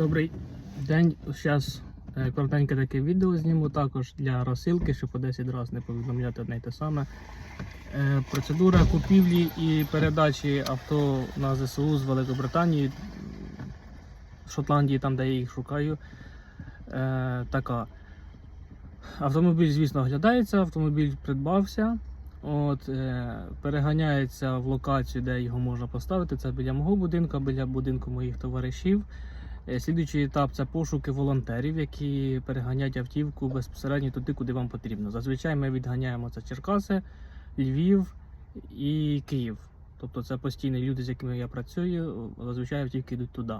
Добрий день. Зараз коротеньке таке відео зніму також для розсилки, щоб по 10 разів не повідомляти одне й те саме. Е, Процедура купівлі і передачі авто на ЗСУ з Великобританії, Шотландії, там де я їх шукаю. е, Така. Автомобіль, звісно, оглядається, автомобіль придбався. От, е, переганяється в локацію, де його можна поставити. Це біля мого будинку, біля будинку моїх товаришів. Е, Слідуючий етап це пошуки волонтерів, які переганять автівку безпосередньо туди, куди вам потрібно. Зазвичай ми відганяємо це Черкаси, Львів і Київ. Тобто це постійні люди, з якими я працюю, зазвичай автівки йдуть туди.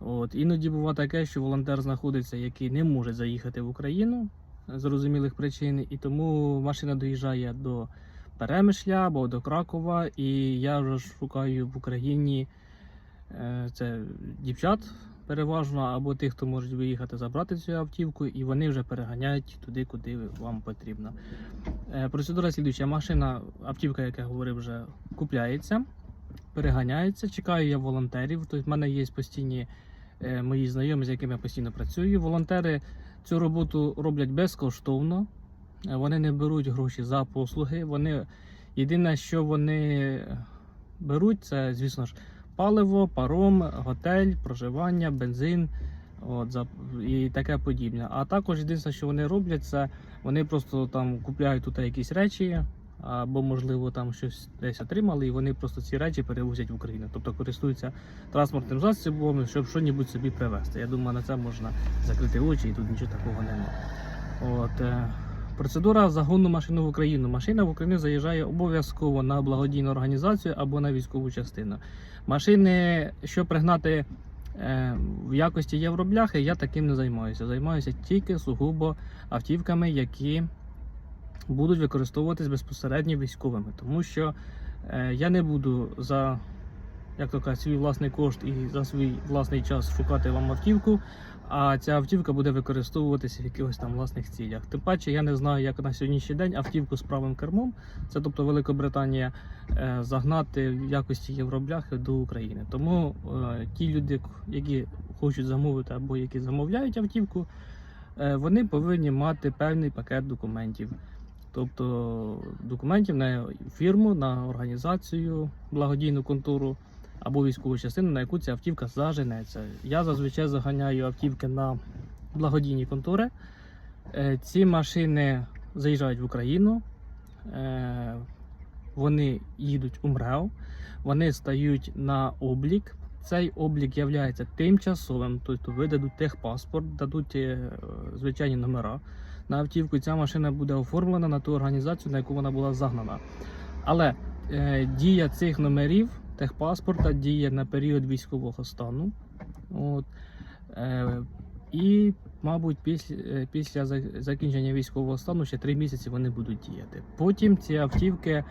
От. Іноді буває таке, що волонтер знаходиться, який не може заїхати в Україну з зрозумілих причин, і тому машина доїжджає до Перемишля або до Кракова, і я вже шукаю в Україні е, це дівчат переважно, або тих, хто може виїхати забрати цю автівку, і вони вже переганяють туди, куди вам потрібно. Е, Процедура слідуюча. Машина, автівка, як я говорив, вже купляється, переганяється. Чекаю я волонтерів. Тобто в мене є постійні е, мої знайомі, з якими я постійно працюю. Волонтери цю роботу роблять безкоштовно. Е, Вони не беруть гроші за послуги. Вони єдине, що вони беруть, це, звісно ж, паливо, паром, готель, проживання, бензин. От, і таке подібне. А також єдине, що вони роблять, це вони просто там купляють тут якісь речі, або, можливо, там щось десь отримали, і вони просто ці речі перевозять в Україну. Тобто користуються транспортним засобом, щоб щось собі привезти. Я думаю, на це можна закрити очі, і тут нічого такого немає. От, е, Процедура загону машини в Україну. Машина в Україну заїжджає обов'язково на благодійну організацію або на військову частину. Машини, що пригнати е, в якості євробляхи, я таким не займаюся. Займаюся тільки сугубо автівками, які будуть використовуватись безпосередньо військовими. Тому що е, я не буду за як то кажуть, свій власний кошт і за свій власний час шукати вам автівку, а ця автівка буде використовуватися в якихось там власних цілях. Тим паче, я не знаю, як на сьогоднішній день автівку з правим кермом, це тобто Великобританія, е, загнати в якості євробляхи до України. Тому е, ті люди, які хочуть замовити або які замовляють автівку, е, вони повинні мати певний пакет документів. Тобто документів на фірму, на організацію, благодійну контору або військову частину, на яку ця автівка заженеться. Я зазвичай заганяю автівки на благодійні контори. Е, Ці машини заїжджають в Україну, е, вони їдуть у МРЕО, вони стають на облік. Цей облік є тимчасовим, тобто видадуть техпаспорт, дадуть е, звичайні номера на автівку. Ця машина буде оформлена на ту організацію, на яку вона була загнана. Але е, дія цих номерів техпаспорта діє на період військового стану. От, е, і, мабуть, після, е, після закінчення військового стану ще три місяці вони будуть діяти. Потім ці автівки.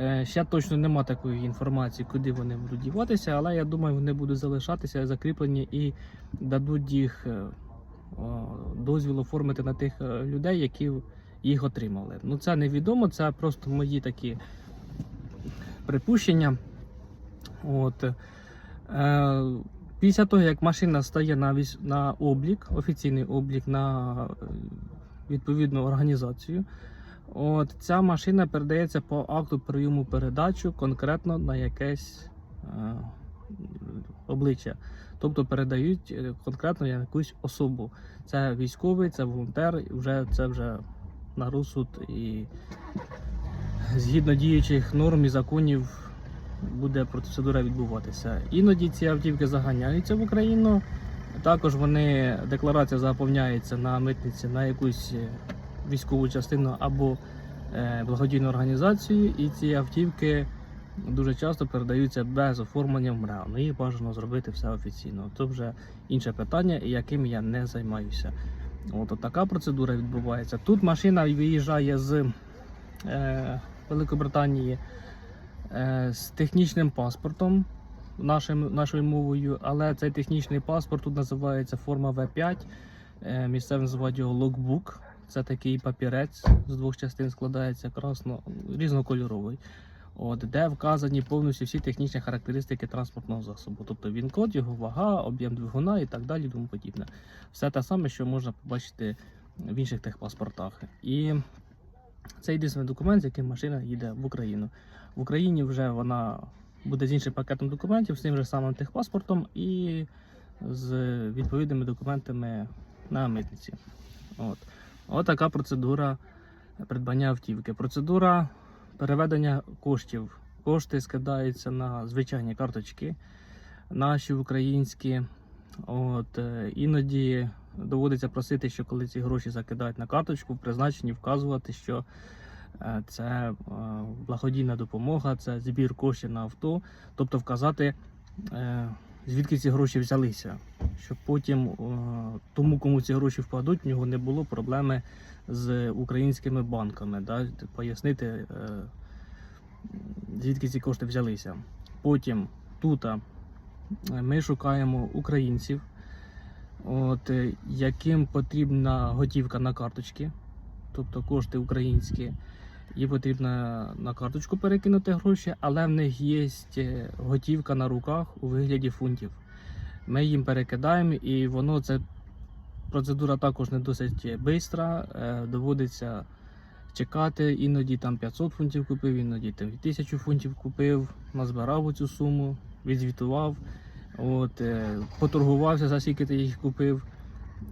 е, Ще точно нема такої інформації, куди вони будуть діватися, але я думаю, вони будуть залишатися закріплені і дадуть їх е, дозвіл оформити на тих е, людей, які їх отримали. Ну це невідомо, це просто мої такі припущення. От. Е, після того, як машина стає на, на облік, офіційний облік на е, відповідну організацію, от, ця машина передається по акту прийому передачу конкретно на якесь е, обличчя. Тобто передають е, конкретно якусь особу. Це військовий, це волонтер, вже це вже на розсуд і згідно діючих норм і законів буде процедура відбуватися. Іноді ці автівки заганяються в Україну. Також вони декларація заповняється на митниці на якусь е, військову частину або е, благодійну організацію, і ці автівки дуже часто передаються без оформлення в МРЕО. Ну, їх бажано зробити все офіційно. Це вже інше питання, яким я не займаюся. От, от така процедура відбувається. Тут машина виїжджає з е, Великобританії з технічним паспортом нашою мовою, але цей технічний паспорт тут називається форма В5. Е, місцеві називають його логбук. Це такий папірець з двох частин складається красно, різнокольоровий. от, де вказані повністю всі технічні характеристики транспортного засобу, тобто він код, його вага, об'єм двигуна і так далі, тому подібне. Все те саме, що можна побачити в інших техпаспортах. І це єдиний документ, з яким машина їде в Україну. В Україні вже вона буде з іншим пакетом документів, з тим же самим техпаспортом і з відповідними документами на митниці. От. От така процедура придбання автівки. Процедура переведення коштів. Кошти скидаються на звичайні карточки, наші українські. От, е, іноді доводиться просити, що коли ці гроші закидають на карточку, в призначенні вказувати, що це е, благодійна допомога, це збір коштів на авто, тобто вказати, е, звідки ці гроші взялися, щоб потім е, тому, кому ці гроші впадуть, в нього не було проблеми з українськими банками, да, пояснити, е, звідки ці кошти взялися. Потім тут е, ми шукаємо українців, от, е, яким потрібна готівка на карточки, тобто кошти українські. Їй потрібно на карточку перекинути гроші, але в них є е, готівка на руках у вигляді фунтів. Ми їм перекидаємо, і воно це процедура також не досить швидка. Доводиться чекати. Іноді там 500 фунтів купив, іноді там 1000 фунтів купив, назбирав цю суму, відзвітував, от, е, поторгувався за скільки ти їх купив.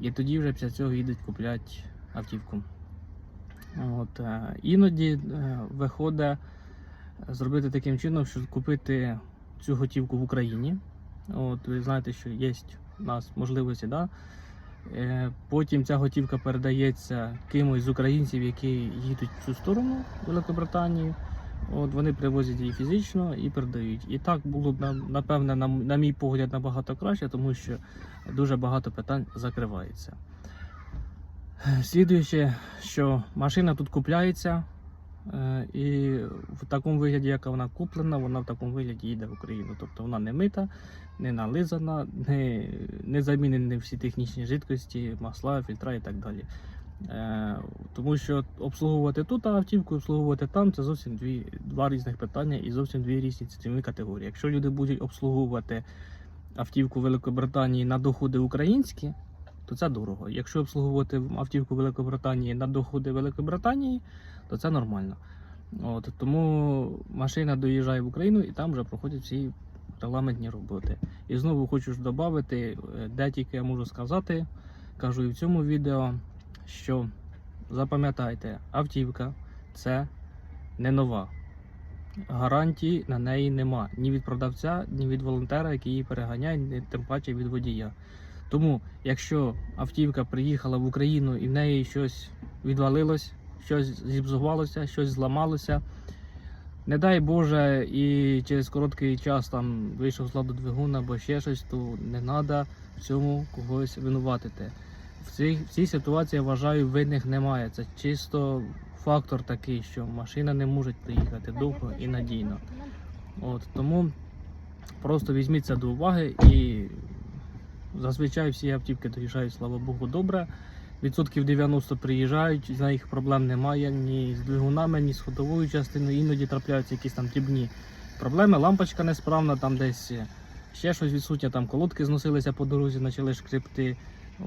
І тоді вже після цього їдуть купляти автівку. От, е, іноді е, виходить зробити таким чином, щоб купити цю готівку в Україні. От, ви знаєте, що є у нас можливості, да? Е, Потім ця готівка передається кимось з українців, які їдуть в цю сторону Великобританії. От вони привозять її фізично і передають. І так було б на- напевне, на, на мій погляд, набагато краще, тому що дуже багато питань закривається. Слідуюче, що машина тут купляється, е, і в такому вигляді, яка вона куплена, вона в такому вигляді їде в Україну. Тобто вона не мита, не нализана, не, не замінені всі технічні жидкості, масла, фільтра і так далі. Е, тому що обслуговувати тут автівку, обслуговувати там це зовсім дві, два різних питання і зовсім дві різні цінові категорії. Якщо люди будуть обслуговувати автівку Великобританії на доходи українські, то це дорого. Якщо обслуговувати автівку Великобританії на доходи Великобританії, то це нормально. От, тому машина доїжджає в Україну і там вже проходять всі регламентні роботи. І знову хочу ж додати, е, де тільки я можу сказати, кажу і в цьому відео, що запам'ятайте, автівка це не нова. Гарантії на неї нема ні від продавця, ні від волонтера, який її переганяє, ні тим паче від водія. Тому, якщо автівка приїхала в Україну і в неї щось відвалилось, щось зіпсувалося, щось зламалося, не дай Боже, і через короткий час там вийшов з ладу двигун або ще щось, то не треба в цьому когось винуватити. В цій, в цій ситуації я вважаю, винних немає. Це чисто фактор такий, що машина не може приїхати довго і надійно. От, тому просто візьміть це до уваги і зазвичай всі автівки доїжджають, слава Богу, добре. Відсотків 90 приїжджають, з них проблем немає ні з двигунами, ні з ходовою частиною. Іноді трапляються якісь там дрібні проблеми. Лампочка несправна, там десь ще щось відсутнє, там колодки зносилися по дорозі, почали шкрипти.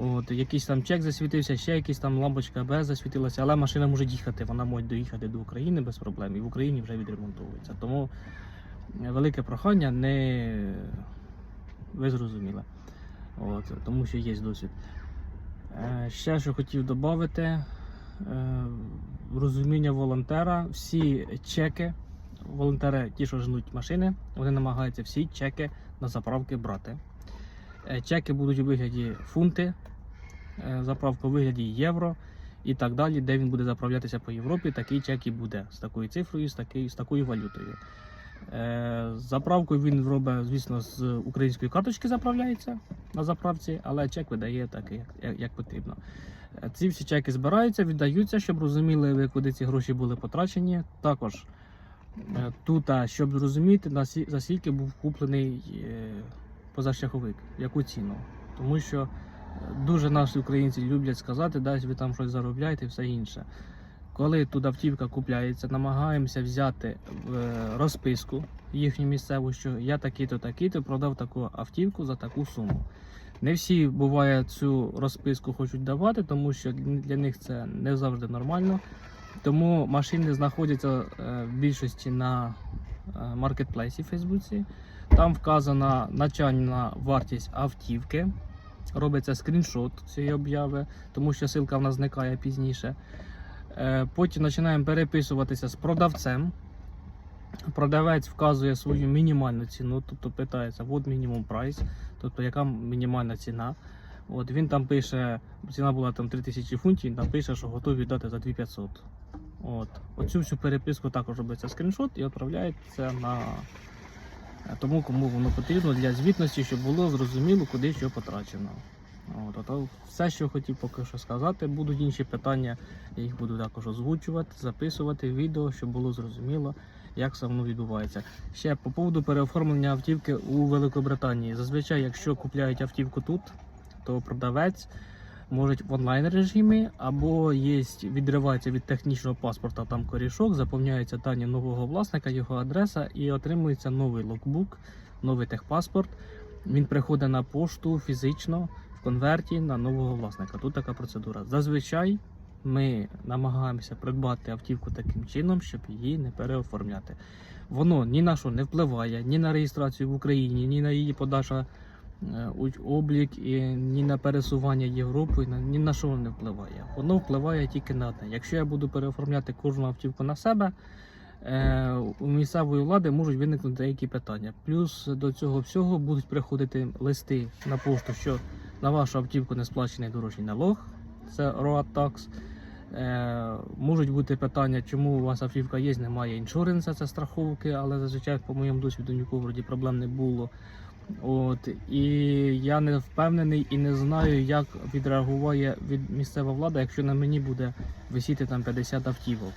От, якийсь там чек засвітився, ще якийсь там лампочка АБС засвітилася, але машина може їхати, вона може доїхати до України без проблем і в Україні вже відремонтовується. Тому велике прохання не ви зрозуміли. От, тому що є досвід. Е, Ще що хотів додати, е, розуміння волонтера, всі чеки, волонтери, ті, що жнуть машини, вони намагаються всі чеки на заправки брати. Е, Чеки будуть у вигляді фунти, е, заправка у вигляді євро і так далі, де він буде заправлятися по Європі, такий чек і буде з такою цифрою, з, такою, з такою валютою. Е, Заправку він робить, звісно, з української карточки заправляється на заправці, але чек видає так, як, як, потрібно. Е, Ці всі чеки збираються, віддаються, щоб розуміли, ви, куди ці гроші були потрачені. Також е, тут, щоб зрозуміти, за скільки був куплений позашляховик, яку ціну. Тому що дуже наші українці люблять сказати, десь ви там щось заробляєте і все інше. Коли тут автівка купляється, намагаємося взяти е, розписку їхню місцеву, що я такий-то, такий-то продав таку автівку за таку суму. Не всі буває цю розписку хочуть давати, тому що для них це не завжди нормально. Тому машини знаходяться е, в більшості на е, маркетплейсі в Фейсбуці. Там вказана начальна вартість автівки. Робиться скріншот цієї обяви, тому що ссылка в нас зникає пізніше. Е, Потім починаємо переписуватися з продавцем. Продавець вказує свою мінімальну ціну, тобто питається, от мінімум прайс, тобто яка мінімальна ціна. От він там пише, ціна була там 3000 фунтів, він там пише, що готові дати за 2500. От. Оцю всю переписку також робиться скріншот і відправляється на е, тому, кому воно потрібно для звітності, щоб було зрозуміло, куди що потрачено. От, ото все, що хотів поки що сказати. Будуть інші питання, я їх буду також озвучувати, записувати відео, щоб було зрозуміло, як це воно відбувається. Ще по поводу переоформлення автівки у Великобританії. Зазвичай, якщо купляють автівку тут, то продавець може в онлайн режимі або є відривається від технічного паспорта там корішок, заповняються дані нового власника, його адреса і отримується новий локбук, новий техпаспорт. Він приходить на пошту фізично конверті на нового власника. Тут така процедура. Зазвичай ми намагаємося придбати автівку таким чином, щоб її не переоформляти. Воно ні на що не впливає, ні на реєстрацію в Україні, ні на її подача е, облік, і ні на пересування Європи, ні на що не впливає. Воно впливає тільки на одне. Якщо я буду переоформляти кожну автівку на себе, е, у місцевої влади можуть виникнути деякі питання. Плюс до цього всього будуть приходити листи на пошту, що на вашу автівку не сплачений дорожній налог, це Road Tax. Е, можуть бути питання, чому у вас автівка є, немає іншуренса, це страховки, але зазвичай, по моєму досвіду, нікого проблем не було. От, і я не впевнений і не знаю, як відреагує від місцева влада, якщо на мені буде висіти там 50 автівок.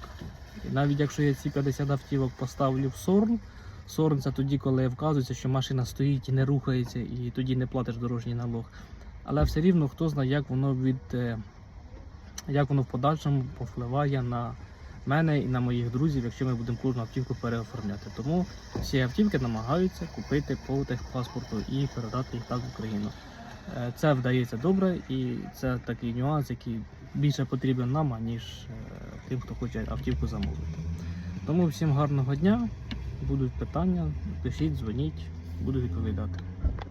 І навіть якщо я ці 50 автівок поставлю в Сорн, Сорн це тоді, коли вказується, що машина стоїть і не рухається, і тоді не платиш дорожній налог. Але все рівно хто знає, як воно від е, як воно в подальшому повпливає на мене і на моїх друзів, якщо ми будемо кожну автівку переоформляти. Тому всі автівки намагаються купити по техпаспорту і передати їх так в Україну. Е, Це вдається добре, і це такий нюанс, який більше потрібен нам, аніж е, тим, хто хоче автівку замовити. Тому всім гарного дня. Будуть питання, пишіть, дзвоніть, буду відповідати.